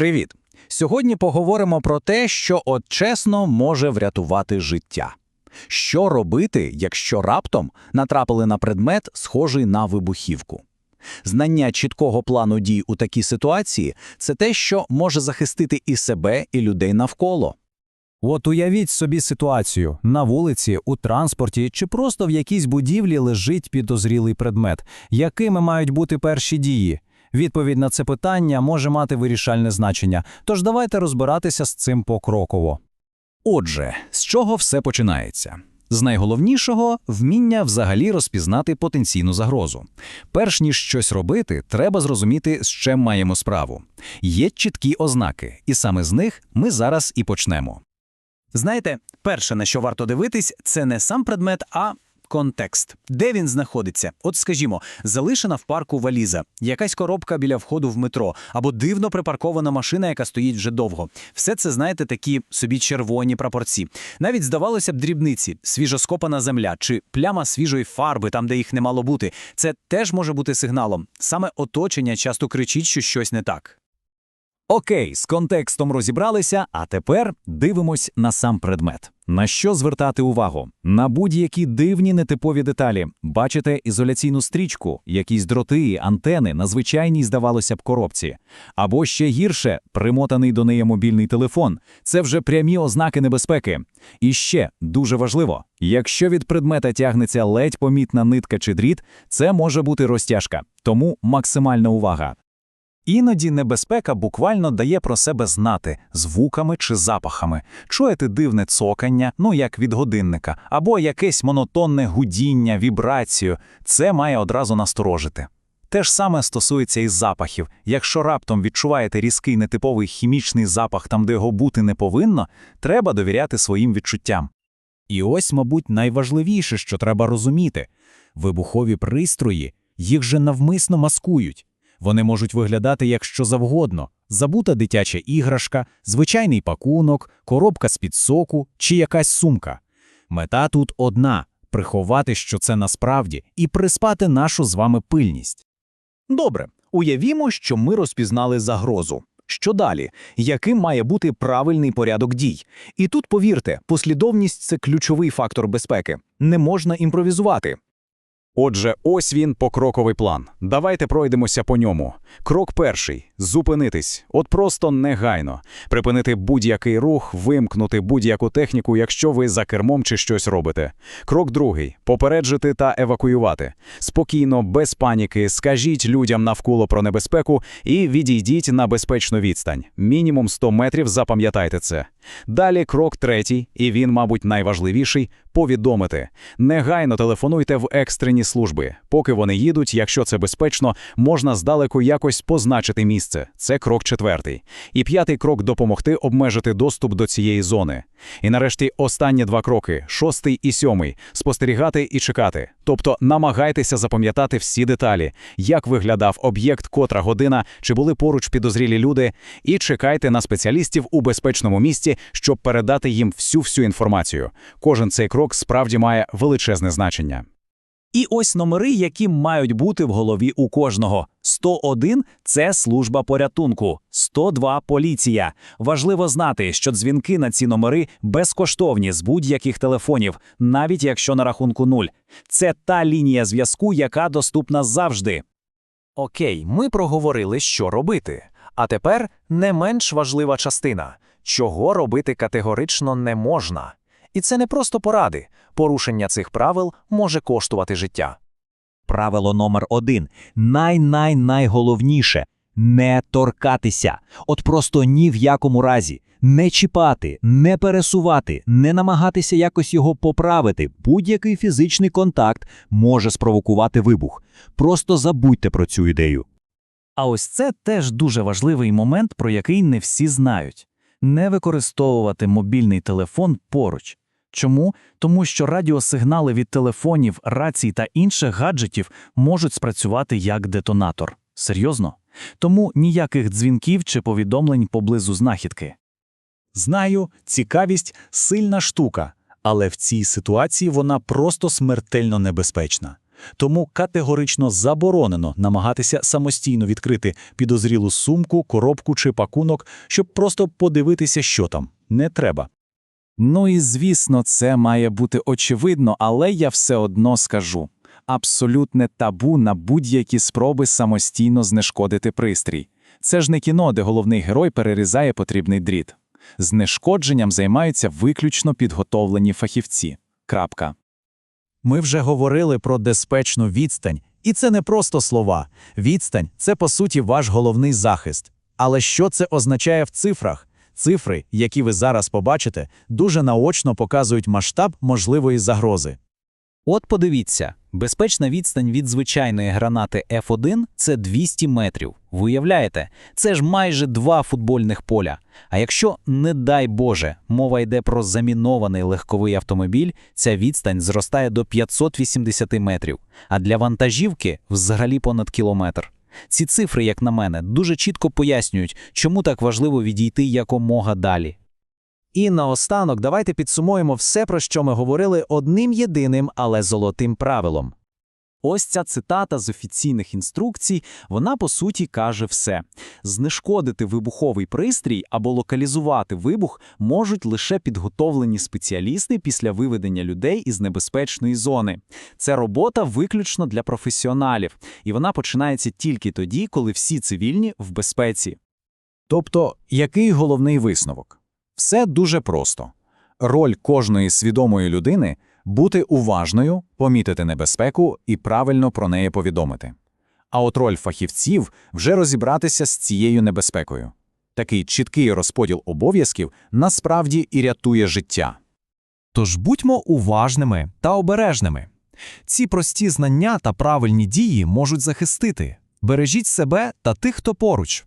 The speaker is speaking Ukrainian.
Привіт! Сьогодні поговоримо про те, що от чесно може врятувати життя. Що робити, якщо раптом натрапили на предмет, схожий на вибухівку? Знання чіткого плану дій у такій ситуації це те, що може захистити і себе, і людей навколо. От уявіть собі ситуацію на вулиці, у транспорті чи просто в якійсь будівлі лежить підозрілий предмет. Якими мають бути перші дії? Відповідь на це питання може мати вирішальне значення. Тож давайте розбиратися з цим покроково. Отже, з чого все починається? З найголовнішого вміння взагалі розпізнати потенційну загрозу. Перш ніж щось робити, треба зрозуміти, з чим маємо справу. Є чіткі ознаки, і саме з них ми зараз і почнемо. Знаєте, перше, на що варто дивитись, це не сам предмет, а контекст. Де він знаходиться? От скажімо, залишена в парку валіза, якась коробка біля входу в метро, або дивно припаркована машина, яка стоїть вже довго. Все це, знаєте, такі собі червоні прапорці. Навіть здавалося б, дрібниці, свіжоскопана земля чи пляма свіжої фарби, там, де їх не мало бути. Це теж може бути сигналом. Саме оточення часто кричить, що щось не так. Окей, з контекстом розібралися, а тепер дивимось на сам предмет. На що звертати увагу? На будь-які дивні нетипові деталі. Бачите ізоляційну стрічку, якісь дроти, антени на звичайній, здавалося б, коробці. Або ще гірше, примотаний до неї мобільний телефон. Це вже прямі ознаки небезпеки. І ще дуже важливо: якщо від предмета тягнеться ледь помітна нитка чи дріт, це може бути розтяжка. Тому максимальна увага. Іноді небезпека буквально дає про себе знати звуками чи запахами. Чуєте дивне цокання, ну як від годинника, або якесь монотонне гудіння, вібрацію. Це має одразу насторожити. Те ж саме стосується і запахів. Якщо раптом відчуваєте різкий нетиповий хімічний запах там, де його бути не повинно, треба довіряти своїм відчуттям. І ось, мабуть, найважливіше, що треба розуміти вибухові пристрої їх же навмисно маскують. Вони можуть виглядати як що завгодно: забута дитяча іграшка, звичайний пакунок, коробка з-під соку чи якась сумка. Мета тут одна приховати, що це насправді, і приспати нашу з вами пильність. Добре, уявімо, що ми розпізнали загрозу. Що далі? Яким має бути правильний порядок дій? І тут, повірте, послідовність це ключовий фактор безпеки. Не можна імпровізувати. Отже, ось він покроковий план. Давайте пройдемося по ньому. Крок перший зупинитись, от просто негайно, припинити будь-який рух, вимкнути будь-яку техніку, якщо ви за кермом чи щось робите. Крок другий попереджити та евакуювати. Спокійно, без паніки, скажіть людям навколо про небезпеку і відійдіть на безпечну відстань. Мінімум 100 метрів, запам'ятайте це. Далі крок третій, і він, мабуть, найважливіший повідомити. Негайно телефонуйте в екстрені служби. Поки вони їдуть, якщо це безпечно, можна здалеку якось позначити місце. Це крок четвертий. І п'ятий крок допомогти обмежити доступ до цієї зони. І нарешті останні два кроки шостий і сьомий спостерігати і чекати. Тобто намагайтеся запам'ятати всі деталі, як виглядав об'єкт, котра година, чи були поруч підозрілі люди, і чекайте на спеціалістів у безпечному місці, щоб передати їм всю всю інформацію. Кожен цей крок справді має величезне значення. І ось номери, які мають бути в голові у кожного. 101 – це служба порятунку, 102 – поліція. Важливо знати, що дзвінки на ці номери безкоштовні з будь-яких телефонів, навіть якщо на рахунку нуль. Це та лінія зв'язку, яка доступна завжди. Окей, ми проговорили, що робити. А тепер не менш важлива частина чого робити категорично не можна. І це не просто поради. Порушення цих правил може коштувати життя. Правило номер один най-най-найголовніше не торкатися. От просто ні в якому разі. Не чіпати, не пересувати, не намагатися якось його поправити. Будь-який фізичний контакт може спровокувати вибух. Просто забудьте про цю ідею. А ось це теж дуже важливий момент, про який не всі знають. Не використовувати мобільний телефон поруч. Чому? Тому що радіосигнали від телефонів, рацій та інших гаджетів можуть спрацювати як детонатор. Серйозно? Тому ніяких дзвінків чи повідомлень поблизу знахідки. Знаю, цікавість сильна штука, але в цій ситуації вона просто смертельно небезпечна. Тому категорично заборонено намагатися самостійно відкрити підозрілу сумку, коробку чи пакунок, щоб просто подивитися, що там. Не треба. Ну і звісно, це має бути очевидно, але я все одно скажу. Абсолютне табу на будь-які спроби самостійно знешкодити пристрій. Це ж не кіно, де головний герой перерізає потрібний дріт. Знешкодженням займаються виключно підготовлені фахівці. Крапка. Ми вже говорили про безпечну відстань, і це не просто слова. Відстань це по суті ваш головний захист. Але що це означає в цифрах? Цифри, які ви зараз побачите, дуже наочно показують масштаб можливої загрози. От подивіться, безпечна відстань від звичайної гранати F1 – це 200 метрів. Ви уявляєте? Це ж майже два футбольних поля. А якщо, не дай Боже, мова йде про замінований легковий автомобіль, ця відстань зростає до 580 метрів, а для вантажівки – взагалі понад кілометр. Ці цифри, як на мене, дуже чітко пояснюють, чому так важливо відійти якомога далі. І наостанок давайте підсумуємо все, про що ми говорили одним єдиним, але золотим правилом. Ось ця цитата з офіційних інструкцій, вона по суті каже все. Знешкодити вибуховий пристрій або локалізувати вибух можуть лише підготовлені спеціалісти після виведення людей із небезпечної зони. Це робота виключно для професіоналів, і вона починається тільки тоді, коли всі цивільні в безпеці. Тобто, який головний висновок? Все дуже просто. Роль кожної свідомої людини – бути уважною, помітити небезпеку і правильно про неї повідомити. А от роль фахівців – вже розібратися з цією небезпекою. Такий чіткий розподіл обов'язків насправді і рятує життя. Тож будьмо уважними та обережними. Ці прості знання та правильні дії можуть захистити. Бережіть себе та тих, хто поруч.